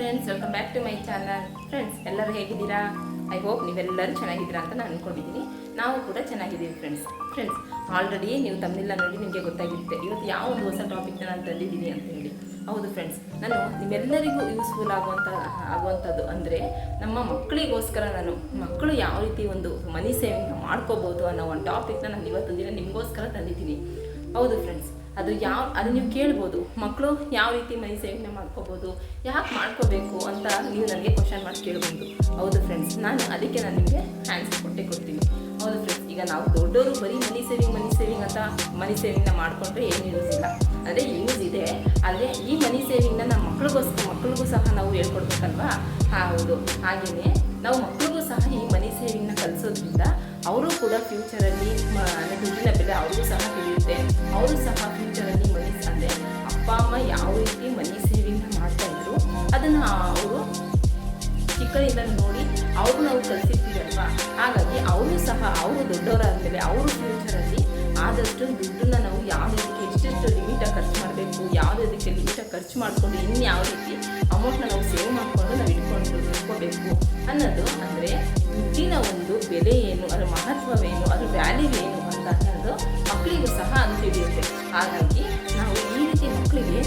Friends welcome back to my channel friends ಎಲ್ಲರೂ ಹೇಗಿದ್ದೀರಾ? I hope ನೀವೆಲ್ಲರೂ ಚೆನ್ನಾಗಿದ್ದೀರಾ ಅಂತ ನಾನು ಅಂದ್ಕೊಂಡಿದ್ದೀನಿ ನಾವು ಕೂಡ ಚೆನ್ನಾಗಿದ್ದೀವಿ ಫ್ರೆಂಡ್ಸ್ ಫ್ರೆಂಡ್ಸ್ ಆಲ್ರೆಡಿ ನೀವು ತಮ್ಮಿಲ್ಲ ನೋಡಿ ನಿಮಗೆ ಗೊತ್ತಾಗಿರುತ್ತೆ. ಇವತ್ತು ಯಾವ ಒಂದು ಹೊಸ ಟಾಪಿಕ್ನ ನಾನು ತಂದಿದ್ದೀನಿ ಅಂತ ಹೇಳಿ. ಹೌದು ಫ್ರೆಂಡ್ಸ್ ನಾನು ನಿಮ್ಮೆಲ್ಲರಿಗೂ ಯೂಸ್ಫುಲ್ ಆಗುವಂಥ ಆಗುವಂಥದ್ದು ಅಂದರೆ ನಮ್ಮ ಮಕ್ಕಳಿಗೋಸ್ಕರ ನಾನು ಮಕ್ಕಳು ಯಾವ ರೀತಿ ಒಂದು ಮನಿ ಸೇವಿಂಗ್ ಮಾಡ್ಕೋಬೋದು ಅನ್ನೋ ಒಂದು ಟಾಪಿಕ್ನ ನಾನು ಇವತ್ತು ನಿಮಗೋಸ್ಕರ ತಂದಿದ್ದೀನಿ. ಹೌದು ಫ್ರೆಂಡ್ಸ್ ಅದು ಯಾವ, ಅದು ನೀವು ಕೇಳ್ಬೋದು. ಮಕ್ಕಳು ಯಾವ ರೀತಿ ಮನಿ ಸೇವನೆ ಮಾಡ್ಕೋಬೋದು, ಯಾಕೆ ಮಾಡ್ಕೋಬೇಕು ಅಂತ ನೀವು ನನಗೆ ಕ್ವಶನ್ ಮಾಡಿ ಕೇಳ್ಬೋದು. ಹೌದು ಫ್ರೆಂಡ್ಸ್ ನಾನು ಅದಕ್ಕೆ ನಾನು ನಿಮಗೆ ಆನ್ಸರ್ ಕೊಟ್ಟೆ ಕೊಡ್ತೀನಿ. ಹೌದು ಫ್ರೆಂಡ್ಸ್ ಈಗ ನಾವು ದೊಡ್ಡವರು ಬರೀ ಮನಿ ಸೇವಿಂಗ್ ಮನಿ ಸೇವಿಂಗ್ ಅಂತ ಮನಿ ಸೇವಿಂಗ್ನ ಮಾಡಿಕೊಂಡ್ರೆ ಏನು ಯೂಸ್ ಇಲ್ಲ. ಅದೇ ಯೂಸ್ ಇದೆ, ಆದರೆ ಈ ಮನಿ ಸೇವಿಂಗ್ನ ನಮ್ಮ ಮಕ್ಳಿಗೋಸ್ಕರ, ಮಕ್ಳಿಗೂ ಸಹ ನಾವು ಹೇಳ್ಕೊಡ್ಬೇಕಲ್ವಾ? ಹೌದು. ಹಾಗೆಯೇ ನಾವು ಮಕ್ಕಳಿಗೂ ಸಹ ಈ ಮನಿ ಸೇವಿಂಗ್ನ ಕಲಿಸೋದ್ರಿಂದ ಅವರು ಕೂಡ ಫ್ಯೂಚರಲ್ಲಿ ಅಂದರೆ ದುಡ್ಡಿನ ಬೆಲೆ ಅವ್ರಿಗೂ ಸಹ ತಿಳಿಯುತ್ತೆ. ಅವರು ಸಹ ಫ್ಯೂಚರಲ್ಲಿ ಮನಿ ಅಂದರೆ ಅಪ್ಪ, ಅಮ್ಮ ಯಾವ ರೀತಿ ಮನಿ ಸೇವಿಂಗ್ ಮಾಡ್ತಾ ಇದ್ರು, ಅದನ್ನು ಅವರು ಚಿಕ್ಕದಿಂದ ನೋಡಿ ಅವರು ನಾವು ಕಲಿಸಿರ್ತೀವಲ್ವಾ ಹಾಗಾಗಿ ಅವರು ಸಹ ಅವರು ದೊಡ್ಡವರಾದಮೇಲೆ ಅವರು ಫ್ಯೂಚರಲ್ಲಿ ಆದಷ್ಟು ದುಡ್ಡನ್ನ ನಾವು ಯಾವ ರೀತಿ ಎಷ್ಟೆಷ್ಟು ಲಿಮಿಟಾಗಿ ಖರ್ಚು ಮಾಡಬೇಕು ಯಾವುದಕ್ಕೆ ಲಿಮಿಟಾಗಿ ಖರ್ಚು ಮಾಡಿಕೊಂಡು ಇನ್ಯಾವ ಯಾವ ರೀತಿ ಅಮೌಂಟ್ನ ನಾವು ಸೇವ್ ಮಾಡಿಕೊಂಡು ನಾವು ಇಟ್ಕೊಂಡು ಇಟ್ಕೋಬೇಕು ಅನ್ನೋದು ಅಂದರೆ ದುಡ್ಡಿನ ಒಂದು ಬೆಲೆ ಏನು, ಅದರ ಮಹತ್ವವೇನು, ಅದರ ವ್ಯಾಲ್ಯೂ ಏನು ಅಂತ ಅನ್ನೋದು ಮಕ್ಕಳಿಗೂ ಸಹ ಅದು ತಿಳಿಯುತ್ತೆ. ಹಾಗಾಗಿ ನಾವು ಈ ರೀತಿ ಮಕ್ಕಳಿಗೆ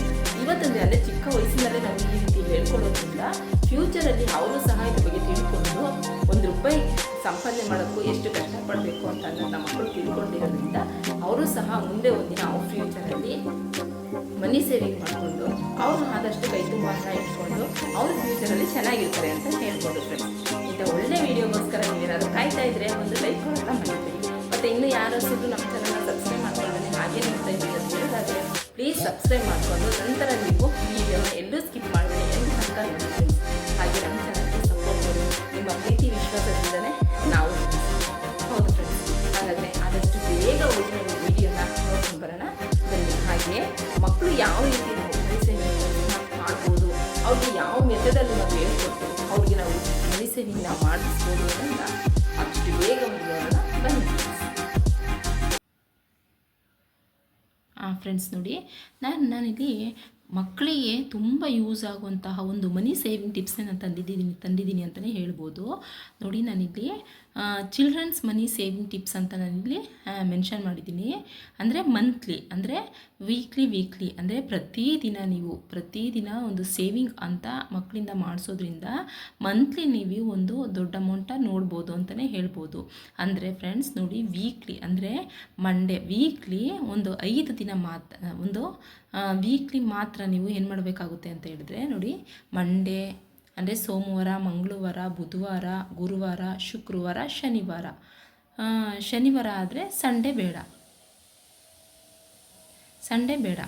ಇವತ್ತೊಂದು ಅಂದರೆ ಚಿಕ್ಕ ವಯಸ್ಸಿನಲ್ಲೇ ನಾವು ಈ ರೀತಿ ಹೇಳ್ಕೊಡೋದ್ರಿಂದ ಫ್ಯೂಚರಲ್ಲಿ ಅವರು ಸಹ ಇದ್ರ ಬಗ್ಗೆ ತಿಳ್ಕೊಂಡು ಒಂದು ರೂಪಾಯಿ ಸಂಪಾದನೆ ಮಾಡೋಕ್ಕೂ ಎಷ್ಟು ಕಷ್ಟಪಡಬೇಕು ಅಂತ ನಮ್ಮ ಮಕ್ಕಳು ತಿಳ್ಕೊಂಡಿರೋದ್ರಿಂದ ಅವರು ಸಹ ಮುಂದೆ ಒಂದಿನ ಅವ್ರ ಫ್ಯೂಚರಲ್ಲಿ ಮನಿ ಸೇವಿಂಗ್ ಮಾಡಿಕೊಂಡು ಅವರು ಆದಷ್ಟು ಕೈ ತುಂಬ ಹಣ ಇಟ್ಕೊಂಡು ಅವ್ರ ಫ್ಯೂಚರಲ್ಲಿ ಚೆನ್ನಾಗಿರ್ತಾರೆ ಅಂತ ಹೇಳ್ಬೋದು ಫ್ರೆಂಡ್ಸ್ ಇಂಥ ಒಳ್ಳೆ ವಿಡಿಯೋಗೋಸ್ಕರ ನೀವೇನಾದ್ರು ಕಾಯ್ತಾ ಇದ್ರೆ ಒಂದು ಲೈಕ್ ಕೊಡೋಣ ಮರಿಬೇಡಿ. ಮತ್ತು ಇನ್ನು ಯಾರು ಸಿದ್ದು ನಮ್ಮ ಚಾನಲ್ನ ಸಬ್ಸ್ಕ್ರೈಬ್ ಮಾಡ್ಕೊಂಡ್ರೆ ಹಾಗೆ ನೋಡ್ತಾ ಇದ್ದೀವಿ ಅಂತ ಹೇಳಿದಾಗ ಪ್ಲೀಸ್ ಸಬ್ಸ್ಕ್ರೈಬ್ ಮಾಡಿಕೊಂಡು ನಂತರ ನೀವು ವಿಡಿಯೋನ ಎಲ್ಲೂ ಸ್ಕಿಪ್ ಮಾಡಬೇಡಿ ಮೆಥಡಲ್ಲಿ ನಾವು ಹೇಳ್ಕೊಟ್ಟು ಅವ್ರಿಗೆ ನಾವು ಮೆಡಿಸಿನಿಂದ ಅಂತ. ಅಷ್ಟು ಬೇಗ ಹೋಗೋಣ ಬನ್ನಿ. ಫ್ರೆಂಡ್ಸ್ ನೋಡಿ, ನಾನು, ನಾನಿಲ್ಲಿ ಮಕ್ಕಳಿಗೆ ತುಂಬ ಯೂಸ್ ಆಗುವಂತಹ ಒಂದು ಮನಿ ಸೇವಿಂಗ್ ಟಿಪ್ಸ್ನ ನಾನು ತಂದಿದ್ದೀನಿ ತಂದಿದ್ದೀನಿ ಅಂತಲೇ ಹೇಳ್ಬೋದು. ನೋಡಿ, ನಾನಿಲ್ಲಿ ಚಿಲ್ಡ್ರನ್ಸ್ ಮನಿ ಸೇವಿಂಗ್ ಟಿಪ್ಸ್ ಅಂತ ನಾನಿಲ್ಲಿ ಮೆನ್ಷನ್ ಮಾಡಿದ್ದೀನಿ. ಅಂದರೆ ಮಂತ್ಲಿ ಅಂದರೆ ವೀಕ್ಲಿ ವೀಕ್ಲಿ ಅಂದರೆ ಪ್ರತಿದಿನ ನೀವು, ಪ್ರತಿದಿನ ಒಂದು ಸೇವಿಂಗ್ ಅಂತ ಮಕ್ಕಳಿಂದ ಮಾಡಿಸೋದ್ರಿಂದ ಮಂತ್ಲಿ ನೀವು ಒಂದು ದೊಡ್ಡ ಅಮೌಂಟ ನೋಡ್ಬೋದು ಅಂತಲೇ ಹೇಳ್ಬೋದು. ಅಂದರೆ ಫ್ರೆಂಡ್ಸ್ ನೋಡಿ ವೀಕ್ಲಿ ಅಂದರೆ ಮಂಡೇ ವೀಕ್ಲಿ ಒಂದು ಐದು ದಿನ ಮಾತ್ರ ಒಂದು ವೀಕ್ಲಿ ಮಾತ್ರ ನೀವು ಏನು ಮಾಡಬೇಕಾಗುತ್ತೆ ಅಂತ ಹೇಳಿದ್ರೆ, ನೋಡಿ ಮಂಡೇ ಅಂದರೆ ಸೋಮವಾರ ಮಂಗಳವಾರ ಬುಧವಾರ ಗುರುವಾರ ಶುಕ್ರವಾರ ಶನಿವಾರ. ಶನಿವಾರ ಆದರೆ ಸಂಡೇ ಬೇಡ. ಸಂಡೇ ಬೇಡ.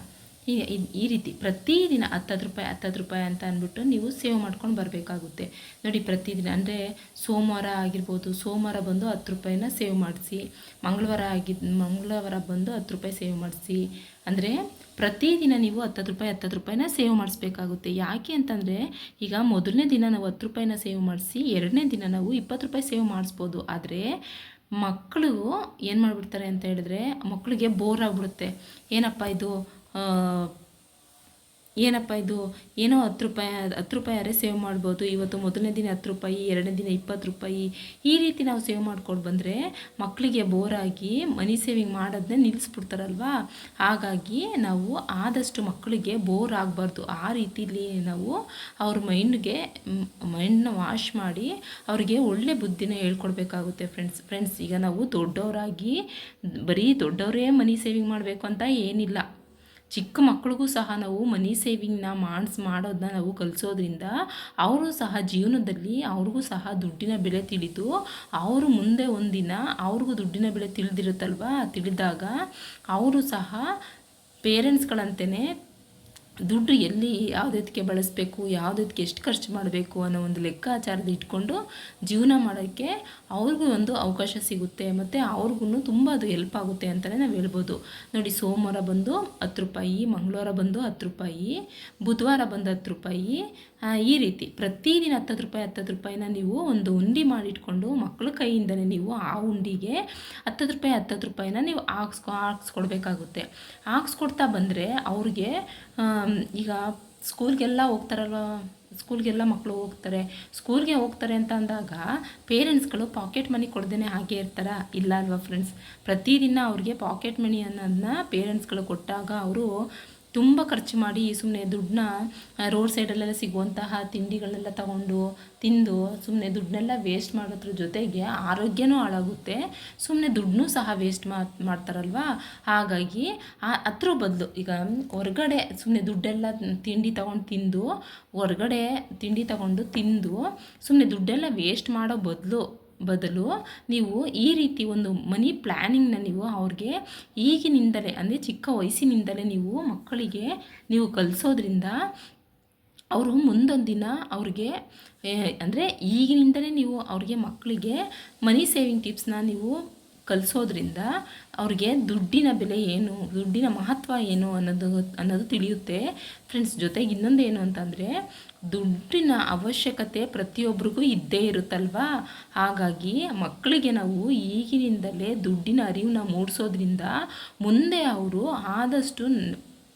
ಈ ಈ- ರೀತಿ ಪ್ರತಿದಿನ ಹತ್ತತ್ತು ರೂಪಾಯಿ ಹತ್ತತ್ತು ರೂಪಾಯಿ ಅಂತ ಅಂದ್ಬಿಟ್ಟು ನೀವು ಸೇವ್ ಮಾಡ್ಕೊಂಡು ಬರಬೇಕಾಗುತ್ತೆ. ನೋಡಿ ಪ್ರತಿದಿನ, ಅಂದರೆ ಸೋಮವಾರ ಆಗಿರ್ಬೋದು, ಸೋಮವಾರ ಬಂದು ಹತ್ತು ರೂಪಾಯಿನ ಸೇವ್ ಮಾಡಿಸಿ, ಮಂಗಳವಾರ ಆಗಿದ್ದು ಮಂಗಳವಾರ ಬಂದು ಹತ್ತು ರೂಪಾಯಿ ಸೇವ್ ಮಾಡಿಸಿ, ಅಂದರೆ ಪ್ರತಿದಿನ ನೀವು ಹತ್ತತ್ತು ರೂಪಾಯಿ, ಹತ್ತತ್ತು ರೂಪಾಯಿನ ಸೇವ್ ಮಾಡಿಸ್ಬೇಕಾಗುತ್ತೆ. ಯಾಕೆ ಅಂತಂದರೆ ಈಗ ಮೊದಲನೇ ದಿನ ನಾವು ಹತ್ತು ರೂಪಾಯಿನ ಸೇವ್ ಮಾಡಿಸಿ, ಎರಡನೇ ದಿನ ನಾವು ಇಪ್ಪತ್ತು ರೂಪಾಯಿ ಸೇವ್ ಮಾಡಿಸ್ಬೋದು. ಆದರೆ ಮಕ್ಕಳು ಏನು ಮಾಡಿಬಿಡ್ತಾರೆ ಅಂತ ಹೇಳಿದ್ರೆ ಮಕ್ಕಳಿಗೆ ಬೋರ್ ಆಗಿಬಿಡುತ್ತೆ. ಏನಪ್ಪ ಇದು? ಏನಪ್ಪ ಇದು? ಏನೋ ಹತ್ತು ರೂಪಾಯಿ ಹತ್ತು ರೂಪಾಯಿ ಆದರೆ ಸೇವ್ ಮಾಡ್ಬೋದು. ಇವತ್ತು ಮೊದಲನೇ ದಿನ ಹತ್ತು ರೂಪಾಯಿ, ಎರಡನೇ ದಿನ ಇಪ್ಪತ್ತು ರೂಪಾಯಿ. ಈ ರೀತಿ ನಾವು ಸೇವ್ ಮಾಡ್ಕೊಂಡು ಬಂದರೆ ಮಕ್ಕಳಿಗೆ ಬೋರಾಗಿ ಮನಿ ಸೇವಿಂಗ್ ಮಾಡೋದನ್ನ ನಿಲ್ಲಿಸ್ಬಿಡ್ತಾರಲ್ವಾ? ಹಾಗಾಗಿ ನಾವು ಆದಷ್ಟು ಮಕ್ಕಳಿಗೆ ಬೋರ್ ಆಗಬಾರ್ದು. ಆ ರೀತಿಲಿ ನಾವು ಅವ್ರ ಮೈಂಡ್ಗೆ ಮೈಂಡ್ನ ವಾಶ್ ಮಾಡಿ ಅವ್ರಿಗೆ ಒಳ್ಳೆ ಬುದ್ಧಿನ ಹೇಳ್ಕೊಡ್ಬೇಕಾಗುತ್ತೆ ಫ್ರೆಂಡ್ಸ್. ಫ್ರೆಂಡ್ಸ್, ಈಗ ನಾವು ದೊಡ್ಡವರಾಗಿ, ಬರೀ ದೊಡ್ಡವರೇ ಮನಿ ಸೇವಿಂಗ್ ಮಾಡಬೇಕು ಅಂತ ಏನಿಲ್ಲ. ಚಿಕ್ಕ ಮಕ್ಕಳಿಗೂ ಸಹ ನಾವು ಮನಿ ಸೇವಿಂಗ್ನ ಮಾಡಿಸ್ ಮಾಡೋದನ್ನ ನಾವು ಕಲಿಸೋದ್ರಿಂದ ಅವರು ಸಹ ಜೀವನದಲ್ಲಿ ಅವ್ರಿಗೂ ಸಹ ದುಡ್ಡಿನ ಬೆಲೆ ತಿಳಿದು ಅವರು ಮುಂದೆ ಒಂದಿನ ಅವ್ರಿಗೂ ದುಡ್ಡಿನ ಬೆಲೆ ತಿಳಿದಿರುತ್ತಲ್ವ? ತಿಳಿದಾಗ ಅವರು ಸಹ ಪೇರೆಂಟ್ಸ್ಗಳಂತೆಯೇ ದುಡ್ಡು ಎಲ್ಲಿ ಯಾವುದಕ್ಕೆ ಬಳಸಬೇಕು ಯಾವುದಕ್ಕೆ ಎಷ್ಟು ಖರ್ಚು ಮಾಡಬೇಕು ಅನ್ನೋ ಒಂದು ಲೆಕ್ಕಾಚಾರದ ಇಟ್ಕೊಂಡು ಜೀವನ ಮಾಡೋಕ್ಕೆ ಅವ್ರಿಗೂ ಒಂದು ಅವಕಾಶ ಸಿಗುತ್ತೆ. ಮತ್ತು ಅವ್ರಿಗೂ ತುಂಬ ಅದು ಹೆಲ್ಪ್ ಆಗುತ್ತೆ ಅಂತಲೇ ನಾವು ಹೇಳ್ಬೋದು. ನೋಡಿ, ಸೋಮವಾರ ಬಂದು ಹತ್ತು ರೂಪಾಯಿ, ಮಂಗಳವಾರ ಬಂದು ಹತ್ತು ರೂಪಾಯಿ, ಬುಧವಾರ ಬಂದು ಹತ್ತು ರೂಪಾಯಿ ಈ ರೀತಿ ಪ್ರತಿದಿನ ಹತ್ತತ್ತು ರೂಪಾಯಿ, ಹತ್ತತ್ತು ರೂಪಾಯಿನ ನೀವು ಒಂದು ಉಂಡಿ ಮಾಡಿಟ್ಕೊಂಡು ಮಕ್ಕಳ ಕೈಯಿಂದಲೇ ನೀವು ಆ ಉಂಡಿಗೆ ಹತ್ತತ್ತು ರೂಪಾಯಿ, ಹತ್ತತ್ತು ರೂಪಾಯಿನ ನೀವು ಹಾಕ್ಸ್ಕೊ, ಹಾಕ್ಸ್ಕೊಡ್ಬೇಕಾಗುತ್ತೆ. ಹಾಕ್ಸ್ಕೊಡ್ತಾ ಬಂದರೆ ಅವ್ರಿಗೆ ಈಗ ಸ್ಕೂಲ್ಗೆಲ್ಲ ಹೋಗ್ತಾರಲ್ವ? ಸ್ಕೂಲ್ಗೆಲ್ಲ ಮಕ್ಕಳು ಹೋಗ್ತಾರೆ. ಸ್ಕೂಲ್ಗೆ ಹೋಗ್ತಾರೆ ಅಂತ ಅಂದಾಗ ಪೇರೆಂಟ್ಸ್ಗಳು ಪಾಕೆಟ್ ಮನಿ ಕೊಡ್ದೇ ಹಾಗೆ ಇರ್ತಾರ? ಇಲ್ಲ ಅಲ್ವಾ ಫ್ರೆಂಡ್ಸ್ ಪ್ರತಿದಿನ ಅವ್ರಿಗೆ ಪಾಕೆಟ್ ಮನಿ ಅನ್ನೋದನ್ನ ಪೇರೆಂಟ್ಸ್ಗಳು ಕೊಟ್ಟಾಗ ಅವರು ತುಂಬ ಖರ್ಚು ಮಾಡಿ ಸುಮ್ಮನೆ ದುಡ್ಡನ್ನ ರೋಡ್ ಸೈಡಲ್ಲೆಲ್ಲ ಸಿಗುವಂತಹ ತಿಂಡಿಗಳೆಲ್ಲ ತಗೊಂಡು, ತಿಂದು ಸುಮ್ಮನೆ ದುಡ್ಡನ್ನೆಲ್ಲ ವೇಸ್ಟ್ ಮಾಡೋದ್ರ ಜೊತೆಗೆ ಆರೋಗ್ಯನೂ ಹಾಳಾಗುತ್ತೆ. ಸುಮ್ಮನೆ ದುಡ್ಡನ್ನೂ ಸಹ ವೇಸ್ಟ್ ಮಾಡ್ತಾರಲ್ವಾ? ಹಾಗಾಗಿ ಅದ್ರ ಬದಲು ಈಗ ಹೊರಗಡೆ ಸುಮ್ಮನೆ ದುಡ್ಡೆಲ್ಲ ತಿಂಡಿ ತಗೊಂಡು ತಿಂದು, ಹೊರಗಡೆ ತಿಂಡಿ ತಗೊಂಡು ತಿಂದು ಸುಮ್ಮನೆ ದುಡ್ಡೆಲ್ಲ ವೇಸ್ಟ್ ಮಾಡೋ ಬದಲು ಬದಲು ನೀವು ಈ ರೀತಿ ಒಂದು ಮನಿ ಪ್ಲ್ಯಾನಿಂಗ್ನ ನೀವು ಅವ್ರಿಗೆ ಈಗಿನಿಂದಲೇ, ಅಂದರೆ ಚಿಕ್ಕ ವಯಸ್ಸಿನಿಂದಲೇ ನೀವು ಮಕ್ಕಳಿಗೆ ನೀವು ಕಲಿಸೋದ್ರಿಂದ ಅವರು ಮುಂದೊಂದು ದಿನ ಅವ್ರಿಗೆ ಅಂದರೆ ಈಗಿನಿಂದಲೇ ನೀವು ಅವ್ರಿಗೆ ಮಕ್ಕಳಿಗೆ ಮನಿ ಸೇವಿಂಗ್ ಟಿಪ್ಸ್ನ ನೀವು ಕಲಿಸೋದ್ರಿಂದ ಅವ್ರಿಗೆ ದುಡ್ಡಿನ ಬೆಲೆ ಏನು, ದುಡ್ಡಿನ ಮಹತ್ವ ಏನು ಅನ್ನೋದು ಅನ್ನೋದು ತಿಳಿಯುತ್ತೆ. ಫ್ರೆಂಡ್ಸ್ ಜೊತೆಗೆ ಇನ್ನೊಂದು ಏನು ಅಂತಂದರೆ, ದುಡ್ಡಿನ ಅವಶ್ಯಕತೆ ಪ್ರತಿಯೊಬ್ಬರಿಗೂ ಇದ್ದೇ ಇರುತ್ತಲ್ವಾ? ಹಾಗಾಗಿ ಮಕ್ಕಳಿಗೆ ನಾವು ಈಗಿನಿಂದಲೇ ದುಡ್ಡಿನ ಅರಿವನ್ನ ಮೂಡಿಸೋದ್ರಿಂದ ಮುಂದೆ ಅವರು ಆದಷ್ಟು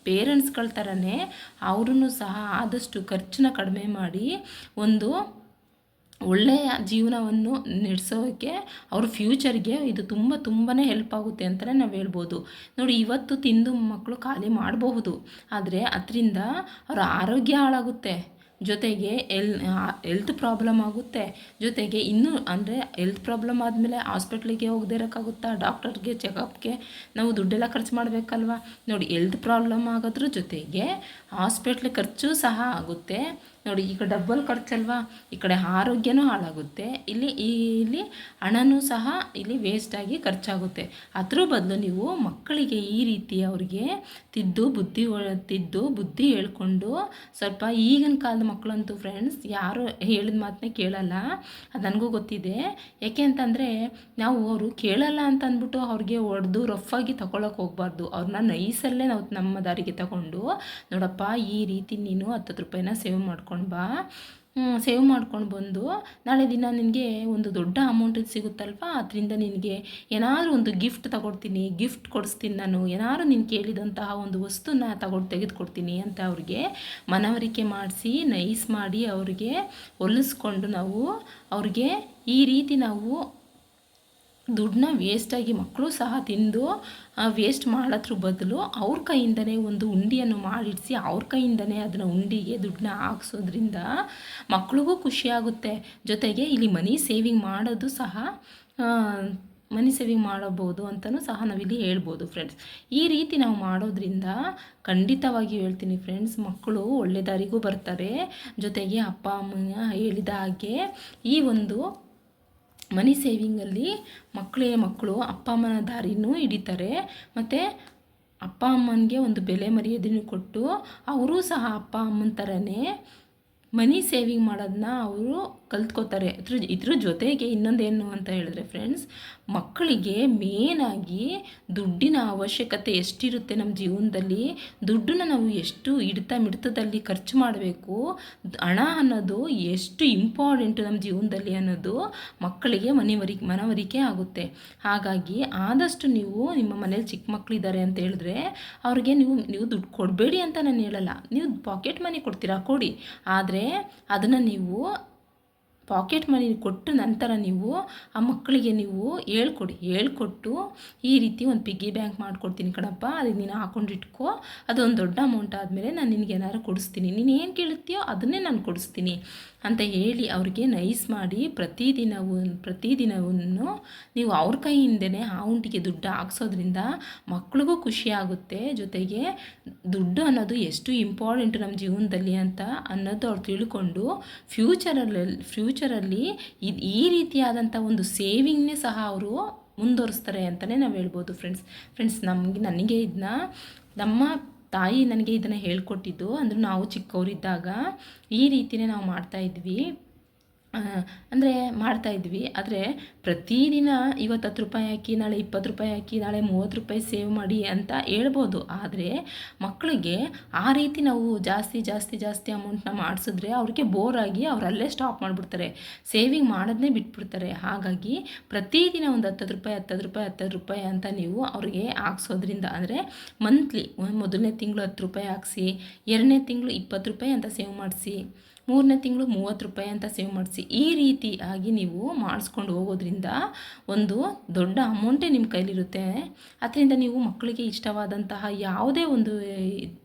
ಪೇರೆಂಟ್ಸ್ಗಳ ಥರನೇ ಅವರೂ ಸಹ ಆದಷ್ಟು ಖರ್ಚನ್ನ ಕಡಿಮೆ ಮಾಡಿ ಒಂದು ಒಳ್ಳೆಯ ಜೀವನವನ್ನು ನಡೆಸೋಕ್ಕೆ ಅವ್ರ ಫ್ಯೂಚರ್ಗೆ ಇದು ತುಂಬ ತುಂಬಾ ಹೆಲ್ಪ್ ಆಗುತ್ತೆ ಅಂತಲೇ ನಾವು ಹೇಳ್ಬೋದು. ನೋಡಿ, ಇವತ್ತು ತಿಂದು ಮಕ್ಕಳು ಖಾಲಿ ಮಾಡಬಹುದು, ಆದರೆ ಅದರಿಂದ ಅವರ ಆರೋಗ್ಯ ಹಾಳಾಗುತ್ತೆ. ಜೊತೆಗೆ ಎಲ್ ಎಲ್ತ್ ಪ್ರಾಬ್ಲಮ್ ಆಗುತ್ತೆ. ಜೊತೆಗೆ ಇನ್ನೂ ಅಂದರೆ ಎಲ್ತ್ ಪ್ರಾಬ್ಲಮ್ ಆದಮೇಲೆ ಹಾಸ್ಪಿಟ್ಲಿಗೆ ಹೋಗದೇ ಇರೋಕ್ಕಾಗುತ್ತಾ? ಡಾಕ್ಟರ್ಗೆ ಚೆಕಪ್ಗೆ ನಾವು ದುಡ್ಡೆಲ್ಲ ಖರ್ಚು ಮಾಡಬೇಕಲ್ವ? ನೋಡಿ ಎಲ್ತ್ ಪ್ರಾಬ್ಲಮ್ ಆಗೋದ್ರ ಜೊತೆಗೆ ಹಾಸ್ಪಿಟ್ಲ್ ಖರ್ಚು ಸಹ ಆಗುತ್ತೆ. ನೋಡಿ ಈಗ ಡಬ್ಬಲ್ ಖರ್ಚಲ್ವಾ? ಈ ಕಡೆ ಆರೋಗ್ಯನೂ ಹಾಳಾಗುತ್ತೆ. ಇಲ್ಲಿ ಇಲ್ಲಿ ಹಣನೂ ಸಹ ಇಲ್ಲಿ ವೇಸ್ಟಾಗಿ ಖರ್ಚಾಗುತ್ತೆ. ಅದ್ರ ಬದಲು ನೀವು ಮಕ್ಕಳಿಗೆ ಈ ರೀತಿ ಅವರಿಗೆ ತಿದ್ದು, ಬುದ್ಧಿ ತಿದ್ದು, ಬುದ್ಧಿ ಹೇಳ್ಕೊಂಡು ಸ್ವಲ್ಪ ಈಗಿನ ಕಾಲದ ಮಕ್ಕಳಂತೂ ಫ್ರೆಂಡ್ಸ್ ಯಾರು ಹೇಳಿದ ಮಾತನ್ನೇ ಕೇಳಲ್ಲ. ಅದು ನನಗೂ ಗೊತ್ತಿದೆ. ಯಾಕೆ ಅಂತಂದರೆ ನಾವು ಅವರು ಕೇಳಲ್ಲ ಅಂತ ಅಂದ್ಬಿಟ್ಟು ಅವ್ರಿಗೆ ಹೊಡೆದು ರಫಾಗಿ ತಗೊಳಕ್ಕೆ ಹೋಗ್ಬಾರ್ದು. ಅವ್ರನ್ನ ನೈಸಲ್ಲೇ ನಾವು ನಮ್ಮ ದಾರಿಗೆ ತಗೊಂಡು ನೋಡಪ್ಪ, ಈ ರೀತಿ ನೀನು ಹತ್ತತ್ತು ರೂಪಾಯಿನ ಸೇವ್ ಮಾಡ್ಕೊಂಡು ಮಾಡ್ಕೊಂಡು ಬಾ. ಸೇವ್ ಮಾಡ್ಕೊಂಡು ಬಂದು ನಾಳೆ ದಿನ ನಿನಗೆ ಒಂದು ದೊಡ್ಡ ಅಮೌಂಟ್ ಸಿಗುತ್ತಲ್ವ? ಅದರಿಂದ ನಿನಗೆ ಏನಾದರೂ ಒಂದು ಗಿಫ್ಟ್ ತಗೊಡ್ತೀನಿ ಗಿಫ್ಟ್ ಕೊಡಿಸ್ತೀನಿ ನಾನು. ಏನಾದರೂ ನೀನು ಕೇಳಿದಂತಹ ಒಂದು ವಸ್ತುನ ತಗೊಂಡು, ತೆಗೆದುಕೊಡ್ತೀನಿ ಅಂತ ಅವ್ರಿಗೆ ಮನವರಿಕೆ ಮಾಡಿಸಿ ನೈಸ್ ಮಾಡಿ ಅವ್ರಿಗೆ ಹೊಲಿಸ್ಕೊಂಡು ನಾವು ಅವ್ರಿಗೆ ಈ ರೀತಿ ನಾವು ದುಡ್ಡನ್ನ ವೇಸ್ಟಾಗಿ ಮಕ್ಕಳು ಸಹ ತಿಂದು ವೇಸ್ಟ್ ಮಾಡೋದ್ರ ಬದಲು ಅವ್ರ ಕೈಯಿಂದನೇ ಒಂದು ಉಂಡಿಯನ್ನು ಮಾಡಿಡಿಸಿ ಅವ್ರ ಕೈಯಿಂದನೇ ಅದನ್ನು ಉಂಡಿಗೆ ದುಡ್ಡನ್ನ ಹಾಕ್ಸೋದ್ರಿಂದ ಮಕ್ಕಳಿಗೂ ಖುಷಿಯಾಗುತ್ತೆ. ಜೊತೆಗೆ ಇಲ್ಲಿ ಮನಿ ಸೇವಿಂಗ್ ಮಾಡೋದು ಸಹ ಮನಿ ಸೇವಿಂಗ್ ಮಾಡಬಹುದು ಅಂತಲೂ ಸಹ ನಾವಿಲ್ಲಿ ಹೇಳ್ಬೋದು ಫ್ರೆಂಡ್ಸ್ ಈ ರೀತಿ ನಾವು ಮಾಡೋದ್ರಿಂದ ಖಂಡಿತವಾಗಿ ಹೇಳ್ತೀನಿ ಫ್ರೆಂಡ್ಸ್ ಮಕ್ಕಳು ಒಳ್ಳೆ ದಾರಿಗೂ ಬರ್ತಾರೆ. ಜೊತೆಗೆ ಅಪ್ಪ ಅಮ್ಮನ ಹೇಳಿದ ಹಾಗೆ ಈ ಒಂದು ಮನಿ ಸೇವಿಂಗಲ್ಲಿ ಮಕ್ಕಳೇ ಮಕ್ಕಳು ಅಪ್ಪ ಅಮ್ಮನ ದಾರಿನೂ ಹಿಡಿತಾರೆ. ಮತ್ತು ಅಪ್ಪ ಅಮ್ಮನಿಗೆ ಒಂದು ಬೆಲೆ ಮರ್ಯಾದೆನೂ ಕೊಟ್ಟು, ಅವರು ಸಹ ಅಪ್ಪ ಅಮ್ಮನ ಥರನೇ ಮನಿ ಸೇವಿಂಗ್ ಮಾಡೋದನ್ನ ಅವರು ಕಲ್ತ್ಕೋತಾರೆ. ಇದ್ರ ಇದ್ರ ಜೊತೆಗೆ ಇನ್ನೊಂದೇನು ಅಂತ ಹೇಳಿದ್ರೆ ಫ್ರೆಂಡ್ಸ್ ಮಕ್ಕಳಿಗೆ ಮೇನಾಗಿ ದುಡ್ಡಿನ ಅವಶ್ಯಕತೆ ಎಷ್ಟಿರುತ್ತೆ ನಮ್ಮ ಜೀವನದಲ್ಲಿ? ದುಡ್ಡನ್ನ ನಾವು ಎಷ್ಟು ಹಿಡಿತ ಮಿಡಿತದಲ್ಲಿ ಖರ್ಚು ಮಾಡಬೇಕು? ಹಣ ಅನ್ನೋದು ಎಷ್ಟು ಇಂಪಾರ್ಟೆಂಟು ನಮ್ಮ ಜೀವನದಲ್ಲಿ ಅನ್ನೋದು ಮಕ್ಕಳಿಗೆ ಮನೆವರಿ ಮನವರಿಕೆ ಆಗುತ್ತೆ. ಹಾಗಾಗಿ ಆದಷ್ಟು ನೀವು ನಿಮ್ಮ ಮನೇಲಿ ಚಿಕ್ಕ ಮಕ್ಕಳಿದ್ದಾರೆ ಅಂತ ಹೇಳಿದ್ರೆ ಅವ್ರಿಗೆ ನೀವು ನೀವು ದುಡ್ಡು ಕೊಡಬೇಡಿ ಅಂತ ನಾನು ಹೇಳಲ್ಲ. ನೀವು ಪಾಕೆಟ್ ಮನಿ ಕೊಡ್ತೀರಾ? ಕೊಡಿ. ಆದರೆ ಅದನ್ನು ನೀವು ಪಾಕೆಟ್ ಮನಿ ಕೊಟ್ಟು ನಂತರ ನೀವು ಆ ಮಕ್ಕಳಿಗೆ ನೀವು ಹೇಳ್ಕೊಡಿ. ಹೇಳ್ಕೊಟ್ಟು ಈ ರೀತಿ ಒಂದು ಪಿಗ್ಗಿ ಬ್ಯಾಂಕ್ ಮಾಡಿಕೊಡ್ತೀನಿ ಕಣಪ್ಪ ಅದಕ್ಕೆ ನೀನು ಹಾಕೊಂಡಿಟ್ಕೋ ಅದೊಂದು ದೊಡ್ಡ ಅಮೌಂಟ್ ಆದಮೇಲೆ ನಾನು ನಿನಗೆ ಏನಾದ್ರು ಕೊಡಿಸ್ತೀನಿ. ನೀನು ಏನು ಕೇಳುತ್ತೀಯೋ ಅದನ್ನೇ ನಾನು ಕೊಡಿಸ್ತೀನಿ ಅಂತ ಹೇಳಿ ಅವ್ರಿಗೆ ನೈಸ್ ಮಾಡಿ ಪ್ರತಿದಿನವೂ, ಪ್ರತಿದಿನವನ್ನು ನೀವು ಅವ್ರ ಕೈಯಿಂದನೇ ಆ ಉಂಟಿಗೆ ದುಡ್ಡು ಹಾಕ್ಸೋದ್ರಿಂದ ಮಕ್ಳಿಗೂ ಖುಷಿ ಆಗುತ್ತೆ. ಜೊತೆಗೆ ದುಡ್ಡು ಅನ್ನೋದು ಎಷ್ಟು ಇಂಪಾರ್ಟೆಂಟ್ ನಮ್ಮ ಜೀವನದಲ್ಲಿ ಅಂತ ಅನ್ನೋದು ಅವ್ರು ತಿಳ್ಕೊಂಡು ಫ್ಯೂಚರಲ್ಲಿ ಫ್ಯೂಚರಲ್ಲಿ ಇದು ಈ ರೀತಿಯಾದಂಥ ಒಂದು ಸೇವಿಂಗ್ನೇ ಸಹ ಅವರು ಮುಂದುವರಿಸ್ತಾರೆ ಅಂತಲೇ ನಾವು ಹೇಳ್ಬೋದು ಫ್ರೆಂಡ್ಸ್ ಫ್ರೆಂಡ್ಸ್ ನಮಗೆ, ನನಗೆ ಇದನ್ನ ನಮ್ಮ ತಾಯಿ ನನಗೆ ಇದನ್ನು ಹೇಳ್ಕೊಟ್ಟಿದ್ದು. ಅಂದರೆ ನಾವು ಚಿಕ್ಕವರಿದ್ದಾಗ ಈ ರೀತಿಯೇ ನಾವು ಮಾಡ್ತಾಯಿದ್ವಿ ಅಂದರೆ ಮಾಡ್ತಾಯಿದ್ವಿ ಆದರೆ ಪ್ರತಿದಿನ ಇವತ್ತು ಹತ್ತು ರೂಪಾಯಿ ಹಾಕಿ, ನಾಳೆ ಇಪ್ಪತ್ತು ರೂಪಾಯಿ ಹಾಕಿ, ನಾಳೆ ಮೂವತ್ತು ರೂಪಾಯಿ ಸೇವ್ ಮಾಡಿ ಅಂತ ಹೇಳ್ಬೋದು. ಆದರೆ ಮಕ್ಕಳಿಗೆ ಆ ರೀತಿ ನಾವು ಜಾಸ್ತಿ ಜಾಸ್ತಿ ಜಾಸ್ತಿ ಅಮೌಂಟ್ನ ಮಾಡಿಸಿದ್ರೆ ಅವ್ರಿಗೆ ಬೋರ್ ಆಗಿ ಅವ್ರು ಅಲ್ಲೇ ಸ್ಟಾಪ್ ಮಾಡಿಬಿಡ್ತಾರೆ. ಸೇವಿಂಗ್ ಮಾಡೋದನ್ನೇ ಬಿಟ್ಬಿಡ್ತಾರೆ. ಹಾಗಾಗಿ ಪ್ರತಿದಿನ ಒಂದು ಹತ್ತತ್ತು ರೂಪಾಯಿ ಹತ್ತತ್ತು ರೂಪಾಯಿ ಹತ್ತತ್ತು ರೂಪಾಯಿ ಅಂತ ನೀವು ಅವ್ರಿಗೆ ಹಾಕ್ಸೋದ್ರಿಂದ, ಅಂದರೆ ಮಂತ್ಲಿ ಮೊದಲನೇ ತಿಂಗಳು ಹತ್ತು ರೂಪಾಯಿ ಹಾಕ್ಸಿ, ಎರಡನೇ ತಿಂಗಳು ಇಪ್ಪತ್ತು ರೂಪಾಯಿ ಅಂತ ಸೇವ್ ಮಾಡಿಸಿ ಮೂರನೇ ತಿಂಗಳು ಮೂವತ್ತು ರೂಪಾಯಿ ಅಂತ ಸೇವ್ ಮಾಡಿಸಿ. ಈ ರೀತಿಯಾಗಿ ನೀವು ಮಾಡಿಸ್ಕೊಂಡು ಹೋಗೋದ್ರಿಂದ ಒಂದು ದೊಡ್ಡ ಅಮೌಂಟೇ ನಿಮ್ಮ ಕೈಲಿರುತ್ತೆ. ಅದರಿಂದ ನೀವು ಮಕ್ಕಳಿಗೆ ಇಷ್ಟವಾದಂತಹ ಯಾವುದೇ ಒಂದು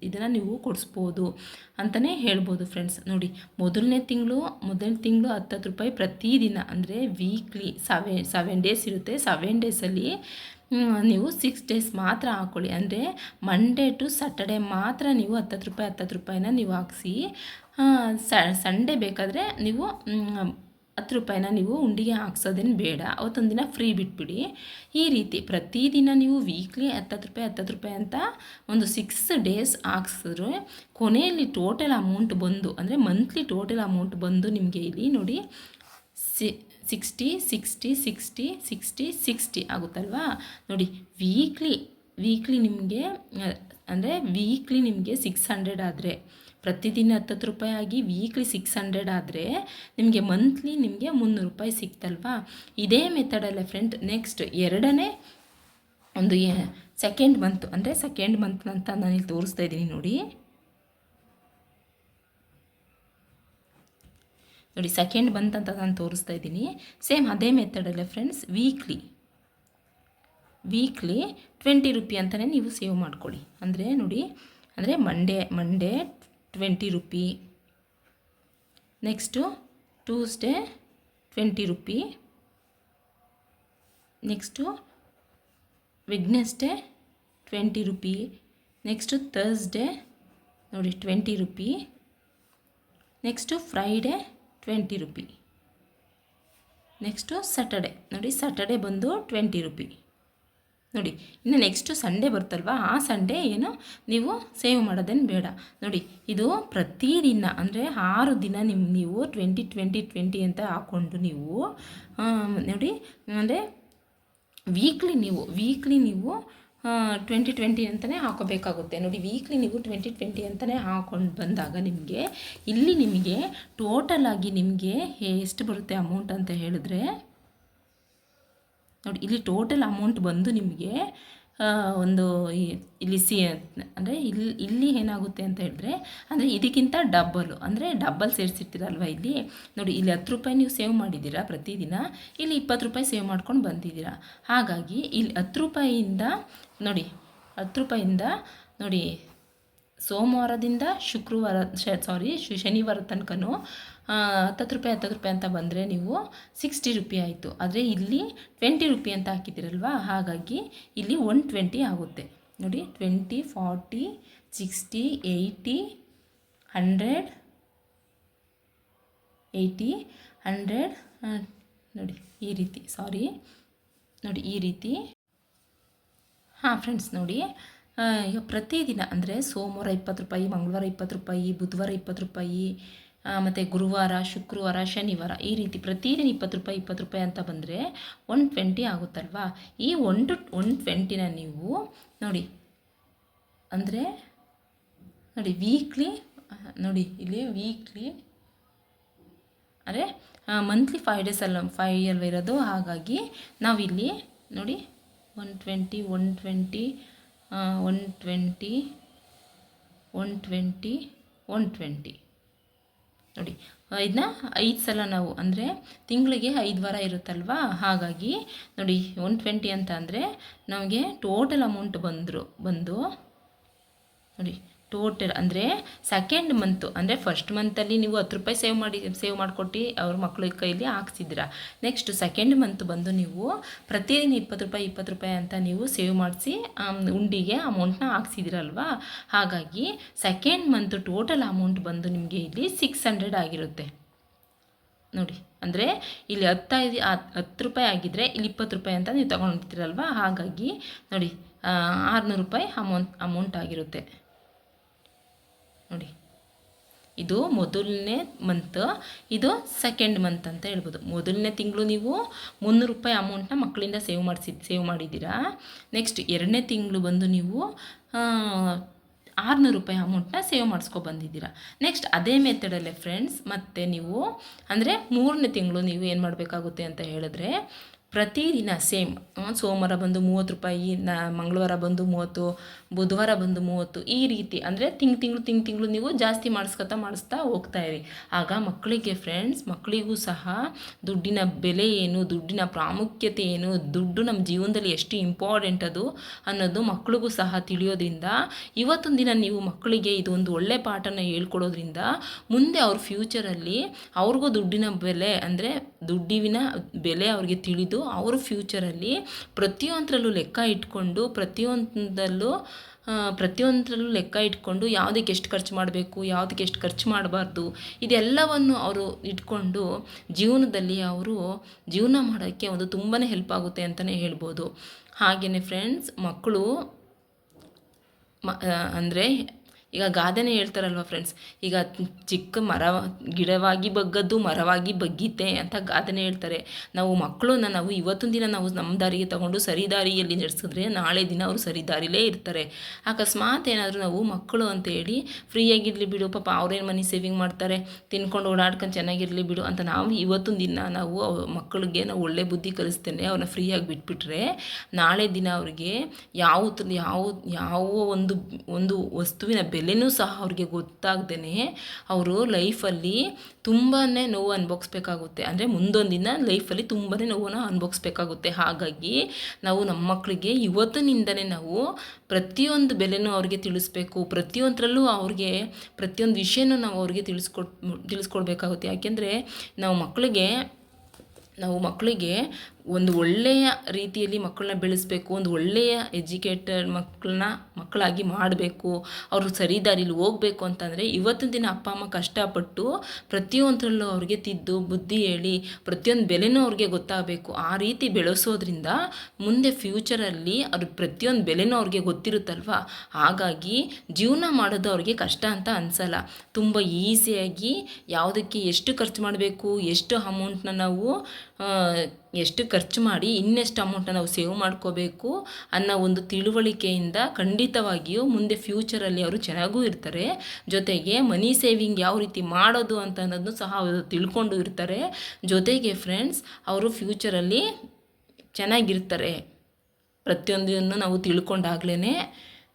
ಇದನ್ನು ನೀವು ಕೊಡಿಸ್ಬೋದು ಅಂತಲೇ ಹೇಳ್ಬೋದು ಫ್ರೆಂಡ್ಸ್ ನೋಡಿ, ಮೊದಲನೇ ತಿಂಗಳು ಮೊದಲನೇ ತಿಂಗಳು ಹತ್ತತ್ತು ರೂಪಾಯಿ ಪ್ರತಿದಿನ ಅಂದರೆ ವೀಕ್ಲಿ ಸೆವೆ ಸೆವೆನ್ ಡೇಸ್ ಇರುತ್ತೆ. ಸೆವೆನ್ ಡೇಸಲ್ಲಿ ನೀವು ಸಿಕ್ಸ್ ಡೇಸ್ ಮಾತ್ರ ಹಾಕ್ಕೊಳ್ಳಿ ಅಂದರೆ ಮಂಡೇ ಟು ಸ್ಯಾಟರ್ಡೆ ಮಾತ್ರ ನೀವು ಹತ್ತತ್ತು ರೂಪಾಯಿ, ಹತ್ತತ್ತು ರೂಪಾಯಿನ ನೀವು ಹಾಕ್ಸಿ. ಸಂಡೇ ಬೇಕಾದರೆ ನೀವು ಹತ್ತು ರೂಪಾಯಿನ ನೀವು ಉಂಡಿಗೆ ಹಾಕ್ಸೋದೇನು ಬೇಡ. ಅವತ್ತೊಂದು ದಿನ ಫ್ರೀ ಬಿಟ್ಬಿಡಿ. ಈ ರೀತಿ ಪ್ರತಿದಿನ ನೀವು ವೀಕ್ಲಿ ಹತ್ತತ್ತು ರೂಪಾಯಿ ಹತ್ತತ್ತು ರೂಪಾಯಿ ಅಂತ ಒಂದು ಸಿಕ್ಸ್ ಡೇಸ್ ಹಾಕ್ಸಿದ್ರೆ ಕೊನೆಯಲ್ಲಿ ಟೋಟಲ್ ಅಮೌಂಟ್ ಬಂದು, ಅಂದರೆ ಮಂತ್ಲಿ ಟೋಟಲ್ ಅಮೌಂಟ್ ಬಂದು ನಿಮಗೆ ಇಲ್ಲಿ ನೋಡಿ C sixty sixty sixty sixty sixty ಆಗುತ್ತಲ್ವಾ? ನೋಡಿ ವೀಕ್ಲಿ ವೀಕ್ಲಿ ನಿಮಗೆ, ಅಂದರೆ ವೀಕ್ಲಿ ನಿಮಗೆ ಸಿಕ್ಸ್ ಹಂಡ್ರೆಡ್ ಆದರೆ ಪ್ರತಿದಿನ ಹತ್ತತ್ತು ರೂಪಾಯಿ ಆಗಿ ವೀಕ್ಲಿ ಸಿಕ್ಸ್ ಹಂಡ್ರೆಡ್ ಆದರೆ ನಿಮಗೆ ಮಂತ್ಲಿ ನಿಮಗೆ ಮುನ್ನೂರು ರೂಪಾಯಿ ಸಿಕ್ತಲ್ವಾ? ಇದೇ ಮೆಥಡಲ್ಲೇ ಫ್ರೆಂಡ್ ನೆಕ್ಸ್ಟ್ ಎರಡನೇ ಒಂದು ಸೆಕೆಂಡ್ ಮಂತ್ ಅಂದರೆ ಸೆಕೆಂಡ್ ಮಂತ್ ಅಂತ ನಾನಿಲ್ಲಿ ತೋರಿಸ್ತಾ ಇದ್ದೀನಿ ನೋಡಿ. ನೋಡಿ ಸೆಕೆಂಡ್ ಮಂತ್ ಅಂತ ನಾನು ತೋರಿಸ್ತಾ ಇದ್ದೀನಿ. ಸೇಮ್ ಅದೇ ಮೆಥಡಲ್ಲೇ friends weekly weekly twenty rupee ಅಂತಲೇ ನೀವು ಸೇವ್ ಮಾಡ್ಕೊಳ್ಳಿ. ಅಂದರೆ ನೋಡಿ, ಅಂದರೆ Monday Monday twenty rupee next Tuesday twenty rupee next Wednesday twenty rupee next Thursday ನೋಡಿ twenty rupee next Friday twenty rupee next Saturday ನೋಡಿ ಸ್ಯಾಟರ್ಡೆ ಬಂದು ಟ್ವೆಂಟಿ ರುಪಿ ನೋಡಿ, ಇನ್ನು ನೆಕ್ಸ್ಟು ಸಂಡೇ ಬರುತ್ತಲ್ವಾ? ಆ ಸಂಡೇ ಏನು? ನೀವು ಸೇವ್ ಮಾಡೋದೇನು ಬೇಡ. ನೋಡಿ, ಇದು ಪ್ರತಿದಿನ, ಅಂದರೆ ಆರು ದಿನ ನಿಮ್ಮ ನೀವು ಟ್ವೆಂಟಿ ಟ್ವೆಂಟಿ ಟ್ವೆಂಟಿ ಅಂತ ಹಾಕ್ಕೊಂಡು ನೀವು ನೋಡಿ, ಅಂದರೆ ವೀಕ್ಲಿ ನೀವು ವೀಕ್ಲಿ ನೀವು ಟ್ವೆಂಟಿ ಟ್ವೆಂಟಿ ಅಂತಲೇ ಹಾಕೋಬೇಕಾಗುತ್ತೆ. ನೋಡಿ ವೀಕ್ಲಿ ನೀವು ಟ್ವೆಂಟಿ ಟ್ವೆಂಟಿ ಅಂತಲೇ ಹಾಕೊಂಡು ಬಂದಾಗ ನಿಮಗೆ, ಇಲ್ಲಿ ನಿಮಗೆ ಟೋಟಲ್ ಆಗಿ ನಿಮಗೆ ಎಷ್ಟು ಬರುತ್ತೆ ಅಮೌಂಟ್ ಅಂತ ಹೇಳಿದ್ರೆ ನೋಡಿ, ಇಲ್ಲಿ ಟೋಟಲ್ ಅಮೌಂಟ್ ಬಂದು ನಿಮಗೆ ಒಂದು ಇಲ್ಲಿ ಸಿ, ಅಂದರೆ ಇಲ್ಲಿ ಇಲ್ಲಿ ಏನಾಗುತ್ತೆ ಅಂತ ಹೇಳಿದ್ರೆ, ಅಂದರೆ ಇದಕ್ಕಿಂತ ಡಬ್ಬಲು ಅಂದರೆ ಡಬ್ಬಲ್ ಸೇರಿಸಿರ್ತೀರಲ್ವ ಇಲ್ಲಿ? ನೋಡಿ, ಇಲ್ಲಿ ಹತ್ತು ರೂಪಾಯಿ ನೀವು ಸೇವ್ ಮಾಡಿದ್ದೀರಾ ಪ್ರತಿದಿನ, ಇಲ್ಲಿ ಇಪ್ಪತ್ತು ರೂಪಾಯಿ ಸೇವ್ ಮಾಡ್ಕೊಂಡು ಬಂದಿದ್ದೀರಾ. ಹಾಗಾಗಿ, ಇಲ್ಲಿ ಹತ್ತು ರೂಪಾಯಿಯಿಂದ, ನೋಡಿ, ಹತ್ತು ರೂಪಾಯಿಂದ ನೋಡಿ, ಸೋಮವಾರದಿಂದ ಶುಕ್ರವಾರ ಸಾರಿ ಶನಿವಾರ ತನಕನೂ ಹತ್ತತ್ತು ರೂಪಾಯಿ ಹತ್ತತ್ತು ರೂಪಾಯಿ ಅಂತ ಬಂದರೆ ನೀವು ಸಿಕ್ಸ್ಟಿ ರುಪಿ ಆಯಿತು. ಆದರೆ ಇಲ್ಲಿ ಟ್ವೆಂಟಿ ರುಪಿ ಅಂತ ಹಾಕಿದ್ದೀರಲ್ವ? ಹಾಗಾಗಿ ಇಲ್ಲಿ ಒನ್ ಟ್ವೆಂಟಿ ಆಗುತ್ತೆ. ನೋಡಿ twenty forty sixty eighty hundred eighty hundred ನೋಡಿ, ಈ ರೀತಿ ಸಾರಿ ನೋಡಿ, ಈ ರೀತಿ. ಹಾಂ ಫ್ರೆಂಡ್ಸ್ ನೋಡಿ ಈಗ ಪ್ರತಿದಿನ ಅಂದರೆ ಸೋಮವಾರ ಇಪ್ಪತ್ತು ರೂಪಾಯಿ, ಮಂಗಳವಾರ ಇಪ್ಪತ್ತು ರೂಪಾಯಿ, ಬುಧವಾರ ಇಪ್ಪತ್ತು ರೂಪಾಯಿ ಮತ್ತು ಗುರುವಾರ, ಶುಕ್ರವಾರ, ಶನಿವಾರ ಈ ರೀತಿ ಪ್ರತಿದಿನ ಇಪ್ಪತ್ತು ರೂಪಾಯಿ ಇಪ್ಪತ್ತು ರೂಪಾಯಿ ಅಂತ ಬಂದರೆ ಒನ್ ಟ್ವೆಂಟಿ ಆಗುತ್ತಲ್ವಾ? ಈ ಒನ್ ಟು ಒನ್ ಟ್ವೆಂಟಿನ ನೀವು ನೋಡಿ, ಅಂದರೆ ನೋಡಿ ವೀಕ್ಲಿ ನೋಡಿ ಇಲ್ಲಿ ವೀಕ್ಲಿ ಅಂದರೆ ಮಂತ್ಲಿ ಫೈವ್ ಡೇಸ್ ಅಲ್ಲ ಫೈವ್ ಅಲ್ವ ಇರೋದು? ಹಾಗಾಗಿ ನಾವಿಲ್ಲಿ ನೋಡಿ one twenty one twenty one twenty one twenty one twenty ನೋಡಿ, ಇದನ್ನ ಐದು ಸಲ ನಾವು ಅಂದರೆ ತಿಂಗಳಿಗೆ ಐದು ವಾರ ಇರುತ್ತಲ್ವಾ? ಹಾಗಾಗಿ ನೋಡಿ ಒನ್ ಟ್ವೆಂಟಿ ಅಂತ ಅಂದರೆ ನಮಗೆ ಟೋಟಲ್ ಅಮೌಂಟ್ ಬಂದರು, ಬಂದು ನೋಡಿ ಟೋಟಲ್ ಅಂದರೆ ಸೆಕೆಂಡ್ ಮಂತು ಅಂದರೆ ಫಸ್ಟ್ ಮಂತಲ್ಲಿ ನೀವು ಹತ್ತು ರೂಪಾಯಿ ಸೇವ್ ಮಾಡಿ ಸೇವ್ ಮಾಡಿಕೊಟ್ಟು ಅವ್ರ ಮಕ್ಕಳ ಕೈಲಿ ಹಾಕ್ಸಿದ್ದೀರ ನೆಕ್ಸ್ಟ್ ಸೆಕೆಂಡ್ ಮಂತ್ ಬಂದು ನೀವು ಪ್ರತಿದಿನ ಇಪ್ಪತ್ತು ರೂಪಾಯಿ ಇಪ್ಪತ್ತು ರೂಪಾಯಿ ಅಂತ ನೀವು ಸೇವ್ ಮಾಡಿಸಿ ಉಂಡಿಗೆ ಅಮೌಂಟ್ನ ಹಾಕ್ಸಿದ್ದೀರಲ್ವಾ ಹಾಗಾಗಿ ಸೆಕೆಂಡ್ ಮಂತ್ ಟೋಟಲ್ ಅಮೌಂಟ್ ಬಂದು ನಿಮಗೆ ಇಲ್ಲಿ ಸಿಕ್ಸ್ ಹಂಡ್ರೆಡ್ ಆಗಿರುತ್ತೆ. ನೋಡಿ, ಅಂದರೆ ಇಲ್ಲಿ ಹತ್ತೈದು ಹತ್ತು ರೂಪಾಯಿ ಆಗಿದ್ದರೆ ಇಲ್ಲಿ ಇಪ್ಪತ್ತು ರೂಪಾಯಿ ಅಂತ ನೀವು ತೊಗೊಂಡಿರ್ತೀರಲ್ವ? ಹಾಗಾಗಿ ನೋಡಿ ಆರುನೂರು ರೂಪಾಯಿ ಅಮೌಂಟ್ ಅಮೌಂಟ್ ಆಗಿರುತ್ತೆ. ನೋಡಿ. ಇದು ಮೊದಲನೇ ಮಂತ್ ಇದು ಸೆಕೆಂಡ್ ಮಂತ್ ಅಂತ ಹೇಳ್ಬೋದು. ಮೊದಲನೇ ತಿಂಗಳು ನೀವು ಮುನ್ನೂರು ರೂಪಾಯಿ ಅಮೌಂಟ್ನ ಮಕ್ಕಳಿಂದ ಸೇವ್ ಮಾಡಿಸಿ, ಸೇವ್ ಮಾಡಿದ್ದೀರಾ? ನೆಕ್ಸ್ಟ್ ಎರಡನೇ ತಿಂಗಳು ಬಂದು ನೀವು ಆರುನೂರು ರೂಪಾಯಿ ಅಮೌಂಟ್ನ ಸೇವ್ ಮಾಡಿಸ್ಕೊ ಬಂದಿದ್ದೀರಾ. ನೆಕ್ಸ್ಟ್ ಅದೇ ಮೆಥಡಲ್ಲೇ ಫ್ರೆಂಡ್ಸ್ ಮತ್ತು ನೀವು, ಅಂದರೆ ಮೂರನೇ ತಿಂಗಳು ನೀವು ಏನು ಮಾಡಬೇಕಾಗುತ್ತೆ ಅಂತ ಹೇಳಿದ್ರೆ ಪ್ರತಿದಿನ ಸೇಮ್ ಸೋಮವಾರ ಬಂದು ಮೂವತ್ತು ರೂಪಾಯಿ, ನ, ಮಂಗಳವಾರ ಬಂದು ಮೂವತ್ತು, ಬುಧವಾರ ಬಂದು ಮೂವತ್ತು, ಈ ರೀತಿ. ಅಂದರೆ ತಿಂಗ್, ತಿಂಗಳು ತಿಂಗ್, ತಿಂಗಳು ನೀವು ಜಾಸ್ತಿ ಮಾಡಿಸ್ಕೊತಾ, ಮಾಡಿಸ್ತಾ ಹೋಗ್ತಾ ಇರಿ. ಆಗ ಮಕ್ಕಳಿಗೆ ಫ್ರೆಂಡ್ಸ್ ಮಕ್ಕಳಿಗೂ ಸಹ ದುಡ್ಡಿನ ಬೆಲೆ ಏನು, ದುಡ್ಡಿನ ಪ್ರಾಮುಖ್ಯತೆ ಏನು, ದುಡ್ಡು ನಮ್ಮ ಜೀವನದಲ್ಲಿ ಎಷ್ಟು ಇಂಪಾರ್ಟೆಂಟ್ ಅದು ಅನ್ನೋದು ಮಕ್ಕಳಿಗೂ ಸಹ ತಿಳಿಯೋದ್ರಿಂದ, ಇವತ್ತೊಂದು ದಿನ ನೀವು ಮಕ್ಕಳಿಗೆ ಇದೊಂದು ಒಳ್ಳೆ ಪಾಠನ ಹೇಳ್ಕೊಡೋದ್ರಿಂದ, ಮುಂದೆ ಅವ್ರ ಫ್ಯೂಚರಲ್ಲಿ ಅವ್ರಿಗೂ ದುಡ್ಡಿನ ಬೆಲೆ ಅಂದರೆ ದುಡ್ಡಿನ ಬೆಲೆ ಅವ್ರಿಗೆ ತಿಳಿದು ಅವರು ಫ್ಯೂಚರಲ್ಲಿ ಪ್ರತಿಯೊಂದರಲ್ಲೂ ಲೆಕ್ಕ ಇಟ್ಕೊಂಡು, ಪ್ರತಿಯೊಂದರಲ್ಲೂ ಪ್ರತಿಯೊಂದರಲ್ಲೂ ಲೆಕ್ಕ ಇಟ್ಕೊಂಡು ಯಾವುದಕ್ಕೆ ಎಷ್ಟು ಖರ್ಚು ಮಾಡಬೇಕು, ಯಾವುದಕ್ಕೆ ಎಷ್ಟು ಖರ್ಚು ಮಾಡಬಾರ್ದು, ಇದೆಲ್ಲವನ್ನು ಅವರು ಇಟ್ಕೊಂಡು ಜೀವನದಲ್ಲಿ ಅವರು ಜೀವನ ಮಾಡೋಕ್ಕೆ ಒಂದು ತುಂಬಾ ಹೆಲ್ಪ್ ಆಗುತ್ತೆ ಅಂತಲೇ ಹೇಳ್ಬೋದು. ಹಾಗೆಯೇ ಫ್ರೆಂಡ್ಸ್ ಮಕ್ಕಳು ಮ ಅಂದರೆ ಈಗ ಗಾದೆನೇ ಹೇಳ್ತಾರಲ್ವ ಫ್ರೆಂಡ್ಸ್ ಈಗ ಚಿಕ್ಕ ಮರ ಗಿಡವಾಗಿ ಬಗ್ಗದ್ದು, ಮರವಾಗಿ ಬಗ್ಗಿತೆ ಅಂತ ಗಾದೆನೇ ಹೇಳ್ತಾರೆ. ನಾವು ಮಕ್ಕಳನ್ನ ನಾವು ಇವತ್ತೊಂದು ದಿನ ನಾವು ನಮ್ಮ ದಾರಿಗೆ ತಗೊಂಡು ಸರಿ ದಾರಿಯಲ್ಲಿ ನಡೆಸಿದ್ರೆ ನಾಳೆ ದಿನ ಅವರು ಸರಿ ದಾರಿಲೇ ಇರ್ತಾರೆ. ಅಕಸ್ಮಾತ್ ಏನಾದರೂ ನಾವು ಮಕ್ಕಳು ಅಂತ ಹೇಳಿ ಫ್ರೀಯಾಗಿರಲಿ ಬಿಡು, ಪಾಪ ಅವ್ರೇನು ಮನಿ ಸೇವಿಂಗ್ ಮಾಡ್ತಾರೆ, ತಿನ್ಕೊಂಡು ಓಡಾಡ್ಕೊಂಡು ಚೆನ್ನಾಗಿರಲಿ ಬಿಡು ಅಂತ ನಾವು ಇವತ್ತೊಂದು ದಿನ ನಾವು ಮಕ್ಕಳಿಗೆ ನಾವು ಒಳ್ಳೆ ಬುದ್ಧಿ ಕಲಿಸ್ತೇನೆ, ಅವ್ರನ್ನ ಫ್ರೀಯಾಗಿ ಬಿಟ್ಬಿಟ್ರೆ ನಾಳೆ ದಿನ ಅವ್ರಿಗೆ ಯಾವ ಯಾವ ಯಾವ ಒಂದು ಒಂದು ವಸ್ತುವಿನ ಬೆಲೆ ಬೆಲೆನೂ ಸಹ ಅವ್ರಿಗೆ ಗೊತ್ತಾಗ್ದೇ ಅವರು ಲೈಫಲ್ಲಿ ತುಂಬಾ ನೋವು ಅನುಭವಿಸ್ಬೇಕಾಗುತ್ತೆ. ಅಂದರೆ ಮುಂದೊಂದು ದಿನ ಲೈಫಲ್ಲಿ ತುಂಬಾ ನೋವನ್ನು ಅನುಭವಿಸ್ಬೇಕಾಗುತ್ತೆ. ಹಾಗಾಗಿ ನಾವು ನಮ್ಮ ಮಕ್ಕಳಿಗೆ ಇವತ್ತಿನಿಂದನೇ ನಾವು ಪ್ರತಿಯೊಂದು ಬೆಲೆನೂ ಅವ್ರಿಗೆ ತಿಳಿಸ್ಬೇಕು. ಪ್ರತಿಯೊಂದರಲ್ಲೂ ಅವ್ರಿಗೆ ಪ್ರತಿಯೊಂದು ವಿಷಯನೂ ನಾವು ಅವ್ರಿಗೆ ತಿಳಿಸ್ಕೊಡ್, ತಿಳಿಸ್ಕೊಡ್ಬೇಕಾಗುತ್ತೆ. ಯಾಕೆಂದರೆ ನಾವು ಮಕ್ಕಳಿಗೆ ನಾವು ಮಕ್ಕಳಿಗೆ ಒಂದು ಒಳ್ಳೆಯ ರೀತಿಯಲ್ಲಿ ಮಕ್ಕಳನ್ನ ಬೆಳೆಸಬೇಕು, ಒಂದು ಒಳ್ಳೆಯ ಎಜುಕೇಟೆಡ್ ಮಕ್ಕಳನ್ನ ಮಕ್ಕಳಾಗಿ ಮಾಡಬೇಕು, ಅವರು ಸರಿ ದಾರಿಲಿ ಹೋಗಬೇಕು ಅಂತಂದರೆ ಇವತ್ತಿನ ದಿನ ಅಪ್ಪ, ಅಮ್ಮ ಕಷ್ಟಪಟ್ಟು ಪ್ರತಿಯೊಂದರಲ್ಲೂ ಅವ್ರಿಗೆ ತಿದ್ದು, ಬುದ್ಧಿ ಹೇಳಿ, ಪ್ರತಿಯೊಂದು ಬೆಲೆನೂ ಅವ್ರಿಗೆ ಗೊತ್ತಾಗಬೇಕು. ಆ ರೀತಿ ಬೆಳೆಸೋದ್ರಿಂದ ಮುಂದೆ ಫ್ಯೂಚರಲ್ಲಿ ಅವ್ರ ಪ್ರತಿಯೊಂದು ಬೆಲೆನೂ ಅವ್ರಿಗೆ ಗೊತ್ತಿರುತ್ತಲ್ವ? ಹಾಗಾಗಿ ಜೀವನ ಮಾಡೋದು ಅವ್ರಿಗೆ ಕಷ್ಟ ಅಂತ ಅನಿಸಲ್ಲ. ತುಂಬ ಈಸಿಯಾಗಿ ಯಾವುದಕ್ಕೆ ಎಷ್ಟು ಖರ್ಚು ಮಾಡಬೇಕು, ಎಷ್ಟು ಅಮೌಂಟ್ನ ನಾವು ಎಷ್ಟು ಖರ್ಚು ಮಾಡಿ ಇನ್ನೆಷ್ಟು ಅಮೌಂಟನ್ನು ನಾವು ಸೇವ್ ಮಾಡ್ಕೋಬೇಕು ಅನ್ನೋ ಒಂದು ತಿಳುವಳಿಕೆಯಿಂದ ಖಂಡಿತವಾಗಿಯೂ ಮುಂದೆ ಫ್ಯೂಚರಲ್ಲಿ ಅವರು ಚೆನ್ನಾಗೂ ಇರ್ತಾರೆ. ಜೊತೆಗೆ ಮನಿ ಸೇವಿಂಗ್ ಯಾವ ರೀತಿ ಮಾಡೋದು ಅಂತ ಅನ್ನೋದನ್ನು ಸಹ ಅವರು ತಿಳ್ಕೊಂಡು ಇರ್ತಾರೆ. ಜೊತೆಗೆ ಫ್ರೆಂಡ್ಸ್ ಅವರು ಫ್ಯೂಚರಲ್ಲಿ ಚೆನ್ನಾಗಿರ್ತಾರೆ. ಪ್ರತಿಯೊಂದನ್ನು ನಾವು ತಿಳ್ಕೊಂಡಾಗ್ಲೇ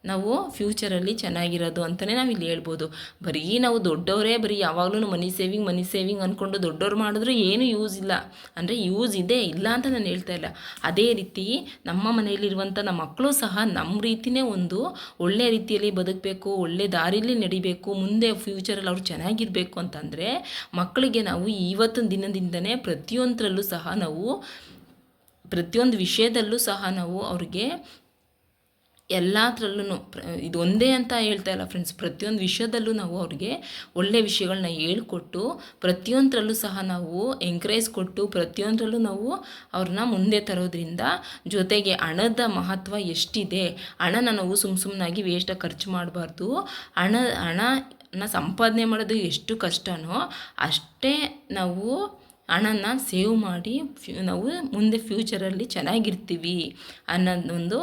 ನಾವು ಫ್ಯೂಚರಲ್ಲಿ ಚೆನ್ನಾಗಿರೋದು ಅಂತಲೇ ನಾವು ಇಲ್ಲಿ ಹೇಳ್ಬೋದು. ಬರೀ ನಾವು ದೊಡ್ಡವರೇ, ಬರೀ ಯಾವಾಗಲೂ ಮನಿ ಸೇವಿಂಗ್ ಮನಿ ಸೇವಿಂಗ್ ಅಂದ್ಕೊಂಡು ದೊಡ್ಡವ್ರು ಮಾಡಿದ್ರೆ ಏನೂ ಯೂಸ್ ಇಲ್ಲ. ಅಂದರೆ ಯೂಸ್ ಇದೆ, ಇಲ್ಲ ಅಂತ ನಾನು ಹೇಳ್ತಾ ಇಲ್ಲ. ಅದೇ ರೀತಿ ನಮ್ಮ ಮನೆಯಲ್ಲಿರುವಂಥ ನಮ್ಮ ಮಕ್ಕಳು ಸಹ ನಮ್ಮ ರೀತಿಯೇ ಒಂದು ಒಳ್ಳೆಯ ರೀತಿಯಲ್ಲಿ ಬದುಕಬೇಕು, ಒಳ್ಳೆ ದಾರಿಯಲ್ಲಿ ನಡಿಬೇಕು, ಮುಂದೆ ಫ್ಯೂಚರಲ್ಲಿ ಅವ್ರು ಚೆನ್ನಾಗಿರಬೇಕು ಅಂತಂದರೆ ಮಕ್ಕಳಿಗೆ ನಾವು ಇವತ್ತಿನ ದಿನದಿಂದನೇ ಪ್ರತಿಯೊಂದರಲ್ಲೂ ಸಹ ನಾವು ಪ್ರತಿಯೊಂದು ವಿಷಯದಲ್ಲೂ ಸಹ ನಾವು ಅವ್ರಿಗೆ ಎಲ್ಲದ್ರಲ್ಲೂ ಇದು ಒಂದೇ ಅಂತ ಹೇಳ್ತಾ ಇಲ್ಲ ಫ್ರೆಂಡ್ಸ್ ಪ್ರತಿಯೊಂದು ವಿಷಯದಲ್ಲೂ ನಾವು ಅವ್ರಿಗೆ ಒಳ್ಳೆಯ ವಿಷಯಗಳನ್ನ ಹೇಳ್ಕೊಟ್ಟು ಪ್ರತಿಯೊಂದರಲ್ಲೂ ಸಹ ನಾವು ಎಂಕರೇಜ್ ಕೊಟ್ಟು ಪ್ರತಿಯೊಂದರಲ್ಲೂ ನಾವು ಅವ್ರನ್ನ ಮುಂದೆ ತರೋದ್ರಿಂದ ಜೊತೆಗೆ ಹಣದ ಮಹತ್ವ ಎಷ್ಟಿದೆ, ಹಣನ ನಾವು ಸುಮ್ಮ ಸುಮ್ಮನಾಗಿ ವೇಸ್ಟಾಗಿ ಖರ್ಚು ಮಾಡಬಾರ್ದು, ಹಣ, ಹಣನ ಸಂಪಾದನೆ ಮಾಡೋದು ಎಷ್ಟು ಕಷ್ಟನೋ ಅಷ್ಟೇ ನಾವು ಹಣನ ಸೇವ್ ಮಾಡಿ ನಾವು ಮುಂದೆ ಫ್ಯೂಚರಲ್ಲಿ ಚೆನ್ನಾಗಿರ್ತೀವಿ ಅನ್ನೋದೊಂದು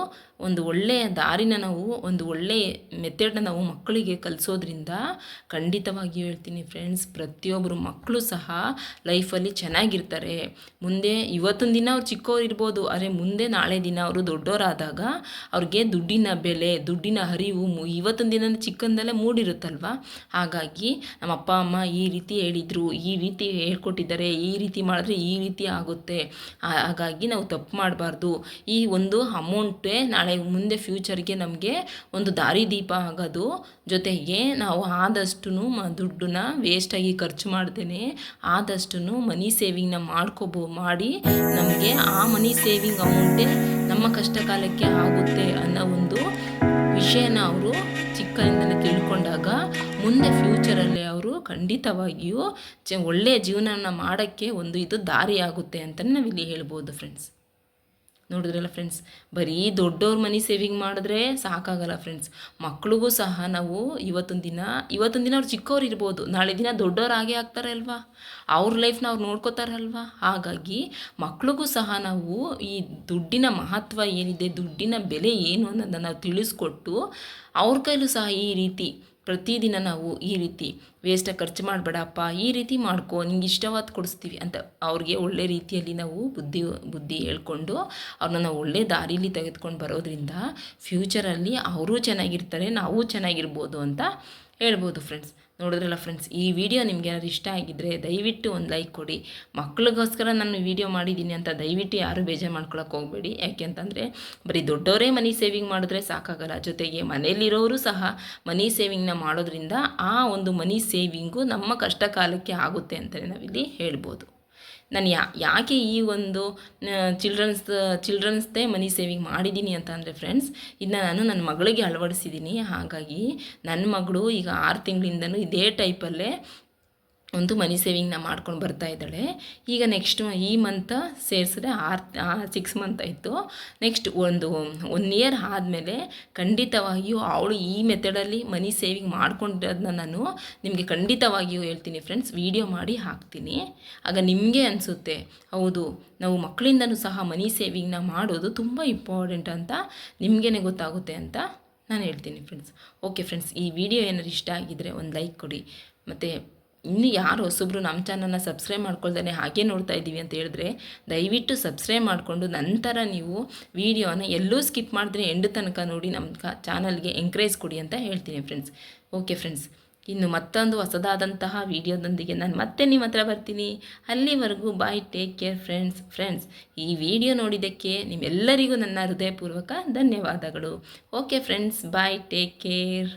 ಒಂದು ಒಳ್ಳೆಯ ದಾರಿನ ನಾವು, ಒಂದು ಒಳ್ಳೆಯ ಮೆಥಡನ್ನ ನಾವು ಮಕ್ಕಳಿಗೆ ಕಲಿಸೋದ್ರಿಂದ ಖಂಡಿತವಾಗಿಯೂ ಹೇಳ್ತೀನಿ ಫ್ರೆಂಡ್ಸ್ ಪ್ರತಿಯೊಬ್ಬರು ಮಕ್ಕಳು ಸಹ ಲೈಫಲ್ಲಿ ಚೆನ್ನಾಗಿರ್ತಾರೆ. ಮುಂದೆ ಇವತ್ತೊಂದು ದಿನ ಅವ್ರು ಚಿಕ್ಕವ್ರು ಇರ್ಬೋದು, ಆದರೆ ಮುಂದೆ ನಾಳೆ ದಿನ ಅವರು ದೊಡ್ಡವರಾದಾಗ ಅವ್ರಿಗೆ ದುಡ್ಡಿನ ಬೆಲೆ, ದುಡ್ಡಿನ ಹರಿವು ಇವತ್ತೊಂದು ದಿನ ಚಿಕ್ಕಂದಲ್ಲೇ ಮೂಡಿರುತ್ತಲ್ವ? ಹಾಗಾಗಿ ನಮ್ಮ ಅಪ್ಪ, ಅಮ್ಮ ಈ ರೀತಿ ಹೇಳಿದರು, ಈ ರೀತಿ ಹೇಳ್ಕೊಟ್ಟಿದ್ದಾರೆ, ಈ ರೀತಿ ಮಾಡಿದ್ರೆ ಈ ರೀತಿ ಆಗುತ್ತೆ. ಹಾಗಾಗಿ ನಾವು ತಪ್ಪು ಮಾಡಬಾರ್ದು. ಈ ಒಂದು ಅಮೌಂಟೇ ನಾಳೆ ನಾಳೆ ಮುಂದೆ ಫ್ಯೂಚರ್ಗೆ ನಮಗೆ ಒಂದು ದಾರಿದೀಪ ಆಗೋದು ಜೊತೆಗೆ ನಾವು ಆದಷ್ಟು ಮ ದುಡ್ಡನ್ನ ವೇಸ್ಟಾಗಿ ಖರ್ಚು ಮಾಡ್ತೇನೆ ಆದಷ್ಟು ಮನಿ ಸೇವಿಂಗ್ನ ಮಾಡ್ಕೋಬೋ, ಮಾಡಿ ನಮಗೆ ಆ ಮನಿ ಸೇವಿಂಗ್ ಅಮೌಂಟೇ ನಮ್ಮ ಕಷ್ಟ ಕಾಲಕ್ಕೆ ಆಗುತ್ತೆ ಅನ್ನೋ ಒಂದು ವಿಷಯನ ಅವರು ಚಿಕ್ಕರಿಂದಲೇ ತಿಳ್ಕೊಂಡಾಗ ಮುಂದೆ ಫ್ಯೂಚರಲ್ಲಿ ಅವರು ಖಂಡಿತವಾಗಿಯೂ ಚ ಒಳ್ಳೆಯ ಜೀವನನ ಮಾಡೋಕ್ಕೆ ಒಂದು ಇದು ದಾರಿ ಆಗುತ್ತೆ ಅಂತಲೇ ನಾವಿಲ್ಲಿ ಹೇಳ್ಬೋದು ಫ್ರೆಂಡ್ಸ್ ನೋಡಿದ್ರಲ್ಲ ಫ್ರೆಂಡ್ಸ್ ಬರೀ ದೊಡ್ಡವ್ರ ಮನಿ ಸೇವಿಂಗ್ ಮಾಡಿದ್ರೆ ಸಾಕಾಗಲ್ಲ ಫ್ರೆಂಡ್ಸ್ ಮಕ್ಳಿಗೂ ಸಹ ನಾವು ಇವತ್ತೊಂದು ದಿನ ಇವತ್ತೊಂದು ದಿನ ಅವ್ರು ಚಿಕ್ಕವ್ರು ಇರ್ಬೋದು. ನಾಳೆ ದಿನ ದೊಡ್ಡವ್ರು ಆಗೇ ಆಗ್ತಾರೆ ಅಲ್ವಾ? ಅವ್ರ ಲೈಫ್ನ ಅವ್ರು ನೋಡ್ಕೋತಾರಲ್ವಾ ಹಾಗಾಗಿ ಮಕ್ಳಿಗೂ ಸಹ ನಾವು ಈ ದುಡ್ಡಿನ ಮಹತ್ವ ಏನಿದೆ, ದುಡ್ಡಿನ ಬೆಲೆ ಏನು ಅನ್ನೋದನ್ನು ನಾವು ತಿಳಿಸ್ಕೊಟ್ಟು ಅವ್ರ ಕೈಲೂ ಸಹ ಈ ರೀತಿ ಪ್ರತಿದಿನ ನಾವು ಈ ರೀತಿ ವೇಸ್ಟಾಗಿ ಖರ್ಚು ಮಾಡಬೇಡಪ್ಪ, ಈ ರೀತಿ ಮಾಡ್ಕೊ, ನಿಂಗೆ ಇಷ್ಟವಾದ ಕೊಡಿಸ್ತೀವಿ ಅಂತ ಅವ್ರಿಗೆ ಒಳ್ಳೆ ರೀತಿಯಲ್ಲಿ ನಾವು ಬುದ್ಧಿ ಬುದ್ಧಿ ಹೇಳ್ಕೊಂಡು ಅವ್ರನ್ನ ನಾವು ಒಳ್ಳೆ ದಾರೀಲಿ ತೆಗೆದುಕೊಂಡು ಬರೋದ್ರಿಂದ ಫ್ಯೂಚರಲ್ಲಿ ಅವರೂ ಚೆನ್ನಾಗಿರ್ತಾರೆ, ನಾವು ಚೆನ್ನಾಗಿರ್ಬೋದು ಅಂತ ಹೇಳ್ಬೋದು ಫ್ರೆಂಡ್ಸ್ ನೋಡಿದ್ರಲ್ಲ ಫ್ರೆಂಡ್ಸ್ ಈ ವಿಡಿಯೋ ನಿಮ್ಗೆ ಯಾರು ಇಷ್ಟ ಆಗಿದ್ದರೆ ದಯವಿಟ್ಟು ಒಂದು ಲೈಕ್ ಕೊಡಿ. ಮಕ್ಳಿಗೋಸ್ಕರ ನಾನು ವಿಡಿಯೋ ಮಾಡಿದ್ದೀನಿ ಅಂತ ದಯವಿಟ್ಟು ಯಾರು ಬೇಜಾರು ಮಾಡ್ಕೊಳಕ್ಕೆ ಹೋಗಬೇಡಿ. ಯಾಕೆ ಅಂತಂದರೆ, ಬರೀ ದೊಡ್ಡವರೇ ಮನಿ ಸೇವಿಂಗ್ ಮಾಡಿದ್ರೆ ಸಾಕಾಗಲ್ಲ. ಜೊತೆಗೆ ಮನೆಯಲ್ಲಿರೋರು ಸಹ ಮನಿ ಸೇವಿಂಗ್ನ ಮಾಡೋದ್ರಿಂದ ಆ ಒಂದು ಮನಿ ಸೇವಿಂಗು ನಮ್ಮ ಕಷ್ಟ ಕಾಲಕ್ಕೆ ಆಗುತ್ತೆ ಅಂತಲೇ ನಾವಿಲ್ಲಿ ಹೇಳ್ಬೋದು. ನಾನು ಯಾ, ಯಾಕೆ ಈ ಒಂದು ಚಿಲ್ಡ್ರನ್ಸ್ ಚಿಲ್ಡ್ರನ್ಸ್ದೇ ಮನಿ ಸೇವಿಂಗ್ ಮಾಡಿದ್ದೀನಿ ಅಂತ ಅಂದರೆ ಫ್ರೆಂಡ್ಸ್ ಇದನ್ನ ನಾನು ನನ್ನ ಮಗಳಿಗೆ ಅಳವಡಿಸಿದ್ದೀನಿ. ಹಾಗಾಗಿ ನನ್ನ ಮಗಳು ಈಗ ಆರು ತಿಂಗಳಿಂದನೂ ಇದೇ ಟೈಪಲ್ಲೇ ಒಂದು ಮನಿ ಸೇವಿಂಗ್ನ ಮಾಡ್ಕೊಂಡು ಬರ್ತಾ ಇದ್ದಾಳೆ. ಈಗ ನೆಕ್ಸ್ಟ್ ಈ ಮಂತ್ ಸೇರಿಸಿದ್ರೆ ಆರು ಸಿಕ್ಸ್ ಮಂತ್ ಆಯಿತು. ನೆಕ್ಸ್ಟ್ ಒಂದು ಒನ್ ಇಯರ್ ಆದಮೇಲೆ ಖಂಡಿತವಾಗಿಯೂ ಅವಳು ಈ ಮೆಥಡಲ್ಲಿ ಮನಿ ಸೇವಿಂಗ್ ಮಾಡ್ಕೊಂಡಿರೋದನ್ನ ನಾನು ನಿಮಗೆ ಖಂಡಿತವಾಗಿಯೂ ಹೇಳ್ತೀನಿ ಫ್ರೆಂಡ್ಸ್ ವಿಡಿಯೋ ಮಾಡಿ ಹಾಕ್ತೀನಿ. ಆಗ ನಿಮಗೆ ಅನಿಸುತ್ತೆ, ಹೌದು, ನಾವು ಮಕ್ಕಳಿಂದನೂ ಸಹ ಮನಿ ಸೇವಿಂಗ್ನ ಮಾಡೋದು ತುಂಬ ಇಂಪಾರ್ಟೆಂಟ್ ಅಂತ ನಿಮಗೇ ಗೊತ್ತಾಗುತ್ತೆ ಅಂತ ನಾನು ಹೇಳ್ತೀನಿ ಫ್ರೆಂಡ್ಸ್ ಓಕೆ ಫ್ರೆಂಡ್ಸ್ ಈ ವಿಡಿಯೋ ಏನಾದ್ರು ಇಷ್ಟ ಆಗಿದ್ದರೆ ಒಂದು ಲೈಕ್ ಕೊಡಿ. ಮತ್ತು ಇನ್ನು ಯಾರು ಹೊಸಬ್ರು ನಮ್ಮ ಚಾನಲ್ನ ಸಬ್ಸ್ಕ್ರೈಬ್ ಮಾಡ್ಕೊಳ್ದೇ ಹಾಗೆ ನೋಡ್ತಾ ಇದ್ದೀವಿ ಅಂತ ಹೇಳಿದ್ರೆ, ದಯವಿಟ್ಟು ಸಬ್ಸ್ಕ್ರೈಬ್ ಮಾಡಿಕೊಂಡು ನಂತರ ನೀವು ವಿಡಿಯೋನ ಎಲ್ಲೂ ಸ್ಕಿಪ್ ಮಾಡಿದ್ರೆ ಎಂಡ್ ತನಕ ನೋಡಿ ನಮ್ಮ ಕ ಚಾನಲ್ಗೆ ಎಂಕರೇಜ್ ಕೊಡಿ ಅಂತ ಹೇಳ್ತೀನಿ ಫ್ರೆಂಡ್ಸ್ ಓಕೆ ಫ್ರೆಂಡ್ಸ್ ಇನ್ನು ಮತ್ತೊಂದು ಹೊಸದಾದಂತಹ ವಿಡಿಯೋದೊಂದಿಗೆ ನಾನು ಮತ್ತೆ ನಿಮ್ಮ ಹತ್ರ ಬರ್ತೀನಿ. ಅಲ್ಲಿವರೆಗೂ bye take care friends friends ಈ ವಿಡಿಯೋ ನೋಡಿದ್ದಕ್ಕೆ ನಿಮ್ಮೆಲ್ಲರಿಗೂ ನನ್ನ ಹೃದಯಪೂರ್ವಕ ಧನ್ಯವಾದಗಳು. Okay friends bye take care